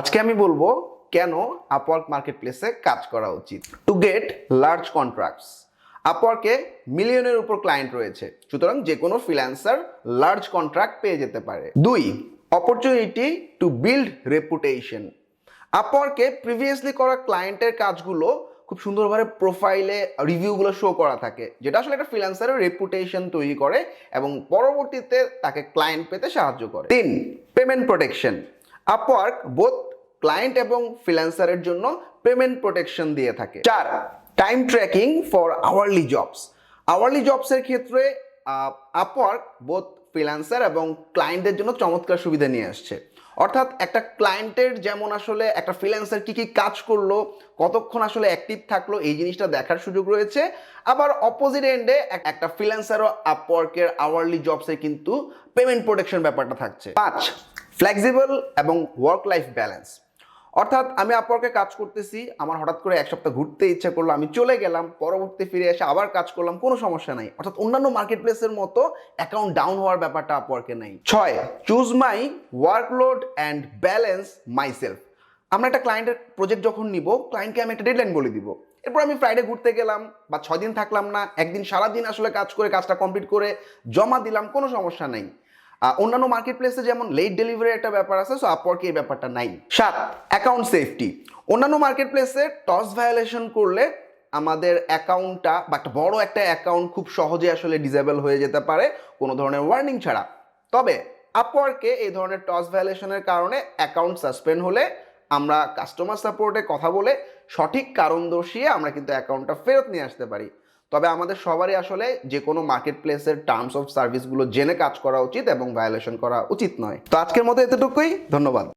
আজকে আমি বলব কেন আপওয়ার্ক মার্কেট প্লেসে কাজ করা উচিত? টু গেট লার্জ কন্ট্রাক্টস আপওয়ার্কে মিলিয়নের উপর ক্লায়েন্ট রয়েছে। সুতরাং যে কোনো ফ্রিল্যান্সার লার্জ কন্ট্রাক্ট পেয়ে যেতে পারে। দুই অপরচুনিটি টু বিল্ড রেপুটেশন আপওয়ার্কে প্রিভিয়াসলি করা ক্লায়েন্টের কাজগুলো খুব সুন্দরভাবে প্রোফাইলে রিভিউগুলো শো করা থাকে, যেটা আসলে একটা ফ্রিল্যান্সারের রেপুটেশন তৈরি করে এবং পরবর্তীতে তাকে ক্লায়েন্ট পেতে সাহায্য করে। তিন payment protection Upwork both client এবং ফ্রিল্যান্সারের জন্য পেমেন্ট প্রোটেকশন দিয়ে থাকে। চার time tracking for hourly jobs hourly জবসের ক্ষেত্রে আপওয়ার্ক বোথ ফ্রিল্যান্সার এবং ক্লায়েন্টদের জন্য চমৎকার সুবিধা নিয়ে আসছে। অর্থাৎ একটা ক্লায়েন্টের যেমন আসলে একটা ফ্রিল্যান্সার কি কি কাজ করল, কতক্ষণ আসলে অ্যাক্টিভ থাকল, এই জিনিসটা দেখার সুযোগ রয়েছে। আবার অপোজিট এন্ডে একটা ফ্রিল্যান্সারও আপওয়ার্কের আওয়ারলি জবসে কিন্তু পেমেন্ট প্রোটেকশন ব্যাপারটা থাকছে। পাঁচ ফ্লেক্সিবল এবং ওয়ার্ক লাইফ ব্যালেন্স অর্থাৎ আমি আপওয়ার্কে কাজ করতেছি, আমার হঠাৎ করে এক সপ্তাহ ঘুরতে ইচ্ছা করল, আমি চলে গেলাম, পরবর্তী ফিরে এসে আবার কাজ করলাম, কোনো সমস্যা নাই। অর্থাৎ অন্যান্য মার্কেট প্লেসের মতো অ্যাকাউন্ট ডাউন হওয়ার ব্যাপারটা আপওয়ার্কে নাই। ছয় choose my workload and balance myself আমরা একটা ক্লায়েন্টের প্রজেক্ট যখন নিব ক্লায়েন্টকে আমি একটা ডেডলাইন বলে দিব। এরপর আমি ফ্রাইডে ঘুরতে গেলাম, বা ছয় দিন থাকলাম না, একদিন সারাদিন আসলে কাজ করে, কাজটা কমপ্লিট করে জমা দিলাম, কোনো সমস্যা নাই। অন্যান্য মার্কেট প্লেসে যেমন লেট ডেলিভারি একটা ব্যাপার আছে সো আপওয়ার্কে এই ব্যাপারটা নাই। সাত অ্যাকাউন্ট সেফটি অন্যান্য মার্কেট প্লেসে টস ভায়োলেশন করলে আমাদের অ্যাকাউন্টটা বা একটা বড় একটা অ্যাকাউন্ট খুব সহজে আসলে ডিজেবল হয়ে যেতে পারে, কোনো ধরনের ওয়ার্নিং ছাড়া। তবে আপওয়ার্কে এই ধরনের টস ভায়োলেশনের কারণে অ্যাকাউন্ট সাসপেন্ড হলে আমরা কাস্টমার সাপোর্টে কথা বলে সঠিক কারণ দর্শিয়ে আমরা কিন্তু অ্যাকাউন্টটা ফেরত নিয়ে আসতে পারি। তবে আমাদের সবারই আসলে যে কোনো মার্কেট প্লেসের টার্মস অফ সার্ভিসগুলো জেনে কাজ করা উচিত এবং ভায়োলেশন করা উচিত নয়। তো আজকের মতো এতটুকুই, ধন্যবাদ।